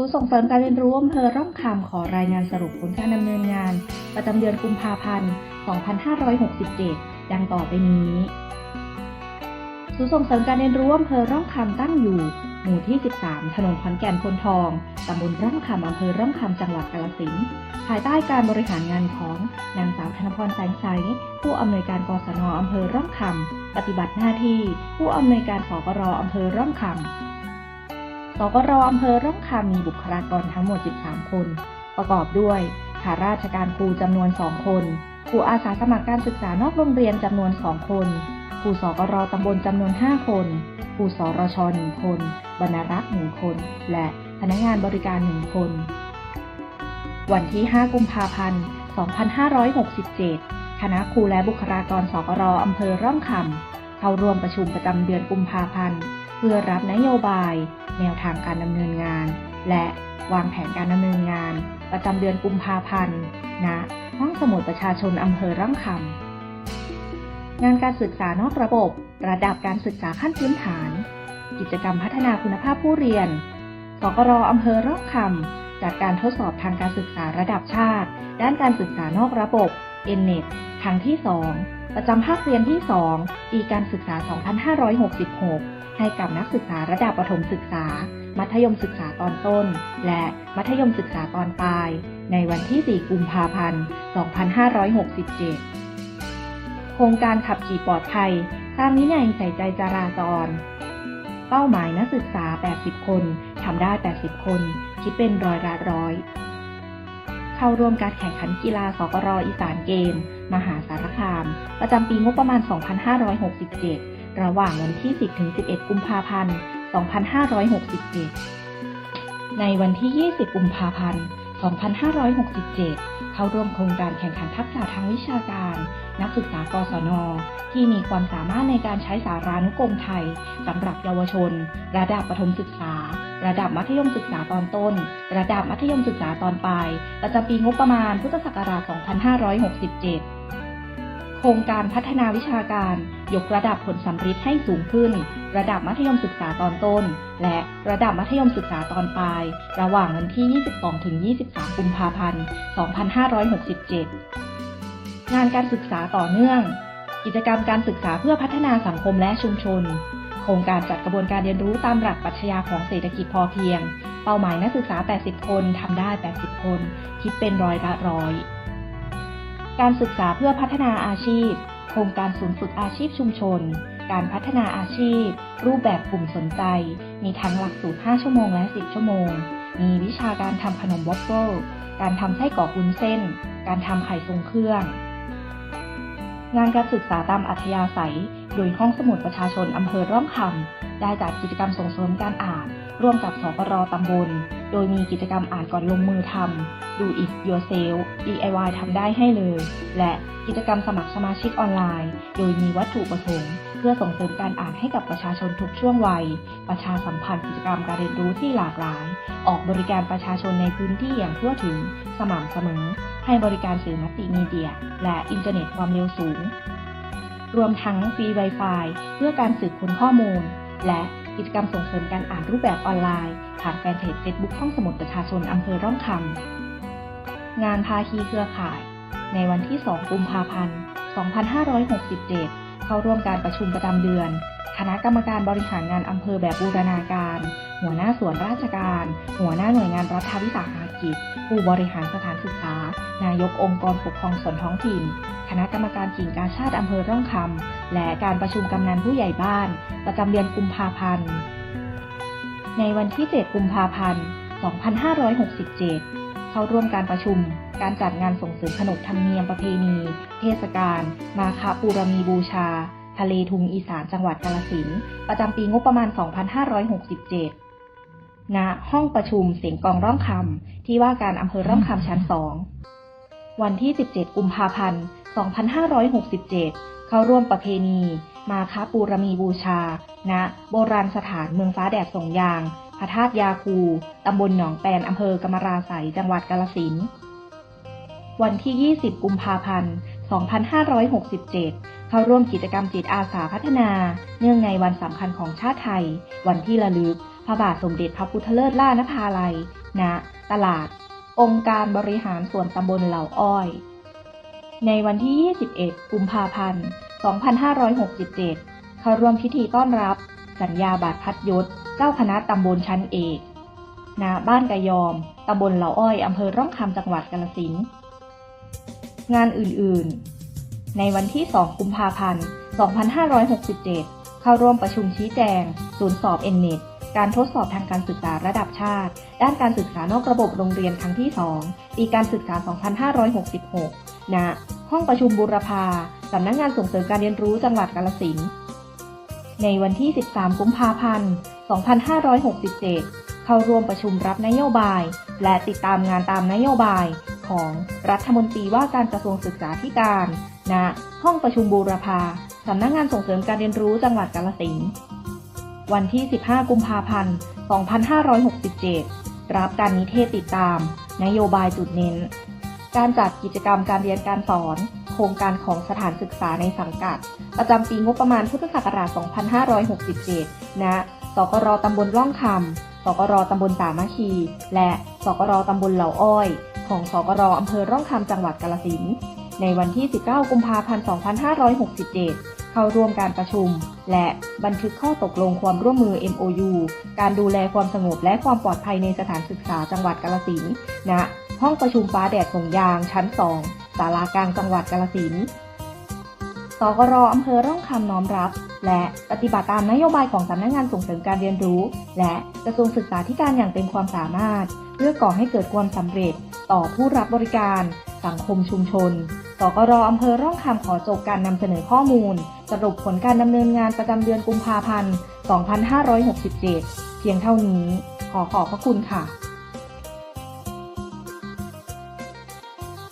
ศูนย์ส่งเสริมการเรียนรู้อำเภอร่องคำขอรายงานสรุปผลการดำเนินงาน ประจำเดือนกุมภาพันธ์ 2567 ดังต่อไปนี้ ศูนย์ส่งเสริมการเรียนรู้อำเภอร่องคำตั้งอยู่ หมู่ที่ 13 ถนนขอนแก่นพลทอง ตำบลร่องคำอำเภอร่องคำจังหวัดกาฬสินธุ์ภายใต้การบริหารงานของนางสาวธนพรแสงใส ผู้อำนวยการกศนอำเภอร่องคำ ปฏิบัติหน้าที่ ผู้อำนวยการสกรอำเภอร่องคำ สกรอำเภอร่องคำมีบุคลากรทั้งหมด 13 คน ประกอบด้วยข้าราชการครูจำนวน 2 คน ครูอาสาสมัครการศึกษานอกโรงเรียนจำนวน 2 คน ครูสกรตำบลจำนวน 5 คน ครูสรช1คน บรรณรักษ์1คน และพนักงานบริการ1คน วันที่ 5 กุมภาพันธ์ 2567 คณะครูและบุคลากรสกรอำเภอร่องคำเข้าร่วมประชุมประจำเดือนกุมภาพันธ์ เพื่อรับนโยบาย แนวทางการดำเนินงาน และวางแผนการดำเนินงาน ประจำเดือนกุมภาพันธ์ณห้องสมุดประชาชนอำเภอร่องคำงานการศึกษานอกระบบ ระดับการศึกษาขั้นพื้นฐาน กิจกรรมพัฒนาคุณภาพผู้เรียนสกรอำเภอร่องคำจัดการทดสอบทางการศึกษาระดับชาติ ด้านการศึกษานอกระบบ n n e t ครั้งที่ 2 ประจำภาคเรียนที่ 2 ปีการศึกษา 2566 ให้กับนักศึกษาระดับประถมศึกษา มัธยมศึกษาตอนต้น และมัธยมศึกษาตอนปลาย ในวันที่ 4 กุมภาพันธ์ 2567 โครงการขับขี่ปลอดภัย สร้างวินัยใส่ใจจราจร เป้าหมายนักศึกษา 80 คน ทำได้ 80 คน คิดเป็นร้อยละร้อยเข้าร่วมการแข่งขันกีฬาสกรอีสานเกม มหาสารคาม ประจำปีงบประมาณ 2567 ระหว่างวันที่ 10-11 กุมภาพันธ์ 2567 ในวันที่ 20 กุมภาพันธ์ 2567 เข้าร่วมโครงการแข่งขันทักษะทางวิชาการ นักศึกษากศน ที่มีความสามารถในการใช้สารานุกรมไทยสำหรับเยาวชน ระดับประถมศึกษา ระดับมัธยมศึกษาตอนต้น ระดับมัธยมศึกษาตอนปลาย ประจำปีงบประมาณพุทธศักราช 2567 โครงการพัฒนาวิชาการ ยกระดับผลสัมฤทธิ์ให้สูงขึ้น ระดับมัธยมศึกษาตอนต้น และระดับมัธยมศึกษาตอนปลาย ระหว่างวันที่ 22-23 กุมภาพันธ์ 2567 งานการศึกษาต่อเนื่อง กิจกรรมการศึกษาเพื่อพัฒนาสังคมและชุมชน โครงการจัดกระบวนการเรียนรู้ตามหลักปรัชญาของเศรษฐกิจพอเพียง เป้าหมายนักศึกษา 80 คนทำได้ 80 คน คิดเป็นร้อยละร้อย การศึกษาเพื่อพัฒนาอาชีพ โครงการศูนย์ฝึกอาชีพชุมชน การพัฒนาอาชีพ รูปแบบกลุ่มสนใจ มีทั้งหลักสูตร 5 ชั่วโมงและ 10 ชั่วโมง มีวิชาการทำขนมวอฟเฟิล การทำไส้กรอกวุ้นเส้น การทำไข่ทรงเครื่อง งานการศึกษาตามอัธยาศัย โดยห้องสมุดประชาชนอำเภอร่องคำ ได้จัดกิจกรรมส่งเสริมการอ่าน ร่วมกับสกรตำบล โดยมีกิจกรรมอ่านก่อนลงมือทำ Do it yourself DIY ทำได้ให้เลย และกิจกรรมสมัครสมาชิกออนไลน์ โดยมีวัตถุประสงค์เพื่อส่งเสริมการอ่านให้กับประชาชนทุกช่วงวัย ประชาสัมพันธ์กิจกรรมการเรียนรู้ที่หลากหลาย ออกบริการประชาชนในพื้นที่อย่างทั่วถึง สม่ำเสมอ ให้บริการสื่อมัลติมีเดีย และอินเทอร์เน็ตความเร็วสูง รวมทั้งฟรี Wi-Fi เพื่อการสืบค้นข้อมูล และกิจกรรมส่งเสริมการอ่านรูปแบบออนไลน์ ผ่านแฟนเพจเฟซบุ๊กห้องสมุดประชาชนอำเภอร่องคำงานภาคีเครือข่าย ในวันที่ 2 กุมภาพันธ์ 2567 เข้าร่วมการประชุมประจำเดือน คณะกรรมการบริหารงานอำเภอแบบบูรณาการ หัวหน้าส่วนราชการ หัวหน้าหน่วยงานรัฐวิสาหกิจ ผู้บริหารสถานศึกษา นายกองค์กรปกครองส่วนท้องถิ่น คณะกรรมการกิ่งกาชาติอำเภอร่องคำ และการประชุมกำนันผู้ใหญ่บ้าน ประจำเดือนกุมภาพันธ์ ในวันที่ 7 กุมภาพันธ์ 2567 เข้าร่วมการประชุม การจัดงานส่งเสริมขนบธรรมเนียมประเพณี เทศกาล มาคาปูรมีบูชาทะเลทุงอีสานจังหวัดกาฬสินประจำปีงบประมาณ 2567 ณห้องประชุมเสียงกองร่องคำที่ว่าการอำเภอร่องคำชั้น2วันที่ 17 กุมภาพันธ์ 2567 เข้าร่วมประเพณี มาคาปูรมีบูชา ณ โบราณสถานเมืองฟ้าแดดสงยาง พระธาตุยาคู ตำบลหนองแปนอำเภอกำมะราไสยจังหวัดกาฬสิน วันที่ 20 กุมภาพันธ์ 2567 เข้าร่วมกิจกรรมจิตอาสาพัฒนา เนื่องในวันสำคัญของชาติไทย วันที่ระลึก พระบาทสมเด็จพระพุทธเลิศล่านภาลัย ณ ตลาด องค์การบริหารส่วนตำบลเหล่าอ้อย ในวันที่ 21 กุมภาพันธ์ 2567 เข้าร่วมพิธีต้อนรับ สัญญาบัตรพัดยศ เจ้าคณะตำบลชั้นเอกณบ้านกะยอม ตำบลเหล่าอ้อย อำเภอร่องคำจังหวัดกาฬสิน งานอื่นๆ ในวันที่ 2 กุมภาพันธ์ 2567 เข้าร่วมประชุมชี้แจง ศูนย์สอบ n n e t การทดสอบทางการศึกษาระดับชาติ ด้านการศึกษานอกระบบโรงเรียนครั้งที่ 2 ปีการศึกษา 2566 ณ ห้องประชุมบูรพา สำนักงงานส่งเสริมการเรียนรู้จังหวัดกาฬสิน ในวันที่ 13 กุมภาพันธ์ 2567 เข้าร่วมประชุมรับนโยบาย และติดตามงานตามนโยบาย ของรัฐมนตรีว่าการกระทรวงศึกษาธิการณห้องประชุมบูรพาสำนักงงานส่งเสริมการเรียนรู้จังหวัดกาฬสินธุ์วันที่ 15 กุมภาพันธ์ 2567 รับการนิเทศติดตาม นโยบายจุดเน้น การจัดกิจกรรมการเรียนการสอน โครงการของสถานศึกษาในสังกัด ประจำปีงบประมาณพุทธศักราช 2567 ณ สกรตำบลร่องคำสกรตำบลสามัคคี และ สกรตำบลเหล่าอ้อย ของสกรออำเภอร่องคำจังหวัดกาฬสินธุ์ในวันที่ 19 กุมภาพันธ์ 2567 เข้าร่วมการประชุม และบันทึกข้อตกลงความร่วมมือ MOU การดูแลความสงบและความปลอดภัยในสถานศึกษาจังหวัดกาฬสินธุ์ณห้องประชุมฟ้าแดดสงยางชั้น 2 ศาลากลางจังหวัดกาฬสินธุ์สกรอำเภอร่องคำน้อมรับ และปฏิบัติตามนโยบายของสำนักงงานส่งเสริมการเรียนรู้ และกระทรวงศึกษาธิการอย่างเต็มความสามารถ เพื่อก่อให้เกิดความสำเร็จ ต่อผู้รับบริการ สังคมชุมชน สกรอำเภอร่องคำขอจบการนำเสนอข้อมูล สรุปผลการดำเนินงานประจำเดือนกุมภาพันธ์ 2567 เพียงเท่านี้ ขอขอบพระคุณค่ะ